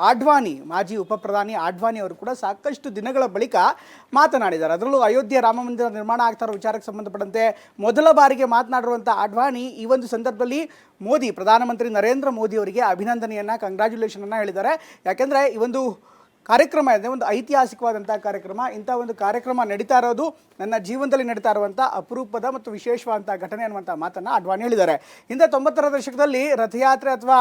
ಆಡ್ವಾಣಿ, ಮಾಜಿ ಉಪ ಪ್ರಧಾನಿ ಆಡ್ವಾಣಿ ಅವರು ಕೂಡ ಸಾಕಷ್ಟು ದಿನಗಳ ಬಳಿಕ ಮಾತನಾಡಿದ್ದಾರೆ. ಅದರಲ್ಲೂ ಅಯೋಧ್ಯೆ ರಾಮ ಮಂದಿರ ನಿರ್ಮಾಣ ಆಗ್ತಾ ಇರೋ ವಿಚಾರಕ್ಕೆ ಸಂಬಂಧಪಟ್ಟಂತೆ ಮೊದಲ ಬಾರಿಗೆ ಮಾತನಾಡಿರುವಂಥ ಆಡ್ವಾಣಿ ಈ ಒಂದು ಸಂದರ್ಭದಲ್ಲಿ ಮೋದಿ, ಪ್ರಧಾನಮಂತ್ರಿ ನರೇಂದ್ರ ಮೋದಿ ಅವರಿಗೆ ಅಭಿನಂದನೆಯನ್ನು ಕಂಗ್ರ್ಯಾಚುಲೇಷನನ್ನು ಹೇಳಿದ್ದಾರೆ. ಯಾಕೆಂದರೆ ಈ ಒಂದು ಕಾರ್ಯಕ್ರಮ ಇದೆ, ಒಂದು ಐತಿಹಾಸಿಕವಾದಂಥ ಕಾರ್ಯಕ್ರಮ. ಇಂಥ ಒಂದು ಕಾರ್ಯಕ್ರಮ ನಡೀತಾ ಇರೋದು ನನ್ನ ಜೀವನದಲ್ಲಿ ನಡೀತಾ ಇರುವಂಥ ಅಪರೂಪದ ಮತ್ತು ವಿಶೇಷವಾದಂಥ ಘಟನೆ ಅನ್ನುವಂಥ ಮಾತನ್ನು ಅಡ್ವಾಣಿ ಹೇಳಿದ್ದಾರೆ. ಹಿಂದೆ ತೊಂಬತ್ತರ ದಶಕದಲ್ಲಿ ರಥಯಾತ್ರೆ ಅಥವಾ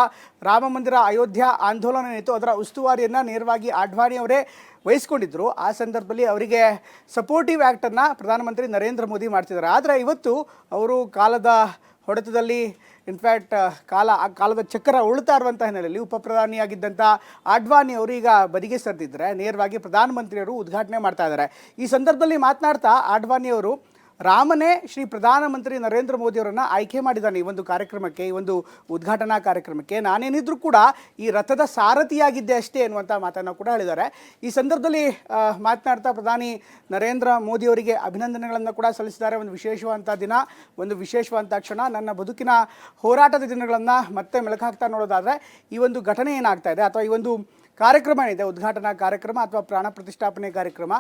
ರಾಮ ಮಂದಿರ ಅಯೋಧ್ಯ ಆಂದೋಲನ ಏನಿತ್ತು ಅದರ ಉಸ್ತುವಾರಿಯನ್ನು ನೇರವಾಗಿ ಅಡ್ವಾಣಿ ಅವರೇ ವಹಿಸ್ಕೊಂಡಿದ್ದರು ಆ ಸಂದರ್ಭದಲ್ಲಿ ಅವರಿಗೆ ಸಪೋರ್ಟಿವ್ ಆ್ಯಕ್ಟನ್ನು ಪ್ರಧಾನಮಂತ್ರಿ ನರೇಂದ್ರ ಮೋದಿ ಮಾಡ್ತಿದ್ದಾರೆ. ಆದರೆ ಇವತ್ತು ಅವರು ಕಾಲದ ಹೊಡೆತದಲ್ಲಿ ಇನ್ಫ್ಯಾಕ್ಟ್ ಕಾಲ, ಆ ಕಾಲದ ಚಕ್ರ ಉಳ್ತಾ ಇರುವಂಥ ಹಿನ್ನೆಲೆಯಲ್ಲಿ ಉಪಪ್ರಧಾನಿಯಾಗಿದ್ದಂಥ ಪ್ರಧಾನಿಯಾಗಿದ್ದಂಥ ಅಡ್ವಾಣಿ ಅವರು ಈಗ ಬದಿಗೆ ಸರಿದಿದ್ದರೆ. ನೇರವಾಗಿ ಪ್ರಧಾನಮಂತ್ರಿಯವರು ಉದ್ಘಾಟನೆ ಮಾಡ್ತಾ ಇದ್ದಾರೆ. ಈ ಸಂದರ್ಭದಲ್ಲಿ ಮಾತನಾಡ್ತಾ ಅಡ್ವಾನಿ ಅವರು ರಾಮನೇ ಶ್ರೀ ಪ್ರಧಾನಮಂತ್ರಿ ನರೇಂದ್ರ ಮೋದಿಯವರನ್ನು ಆಯ್ಕೆ ಮಾಡಿದ್ದಾನೆ ಈ ಒಂದು ಕಾರ್ಯಕ್ರಮಕ್ಕೆ, ಈ ಒಂದು ಉದ್ಘಾಟನಾ ಕಾರ್ಯಕ್ರಮಕ್ಕೆ. ನಾನೇನಿದ್ರೂ ಕೂಡ ಈ ರಥದ ಸಾರಥಿಯಾಗಿದ್ದೆ ಅಷ್ಟೇ ಎನ್ನುವಂಥ ಮಾತನ್ನು ಕೂಡ ಹೇಳಿದ್ದಾರೆ. ಈ ಸಂದರ್ಭದಲ್ಲಿ ಮಾತನಾಡ್ತಾ ಪ್ರಧಾನಿ ನರೇಂದ್ರ ಮೋದಿ ಅವರಿಗೆ ಅಭಿನಂದನೆಗಳನ್ನು ಕೂಡ ಸಲ್ಲಿಸಿದ್ದಾರೆ. ಒಂದು ವಿಶೇಷವಾದಂಥ ದಿನ, ಒಂದು ವಿಶೇಷವಾದಂಥ ಕ್ಷಣ. ನನ್ನ ಬದುಕಿನ ಹೋರಾಟದ ದಿನಗಳನ್ನು ಮತ್ತೆ ಮೆಲುಕಾಗ್ತಾ ನೋಡೋದಾದರೆ, ಈ ಒಂದು ಘಟನೆ ಏನಾಗ್ತಾ ಇದೆ? ಅಥವಾ ಈ ಒಂದು ಕಾರ್ಯಕ್ರಮ ಏನಿದೆ? ಉದ್ಘಾಟನಾ ಕಾರ್ಯಕ್ರಮ ಅಥವಾ ಪ್ರಾಣ ಪ್ರತಿಷ್ಠಾಪನೆ ಕಾರ್ಯಕ್ರಮ?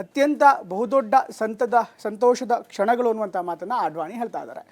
ಅತ್ಯಂತ ಬಹುದೊಡ್ಡ ಸಂತದ ಸಂತೋಷದ ಕ್ಷಣಗಳು ಅನ್ನುವಂಥ ಮಾತನ್ನು ಆಡ್ವಾಣಿ ಹೇಳ್ತಾ ಇದ್ದಾರೆ.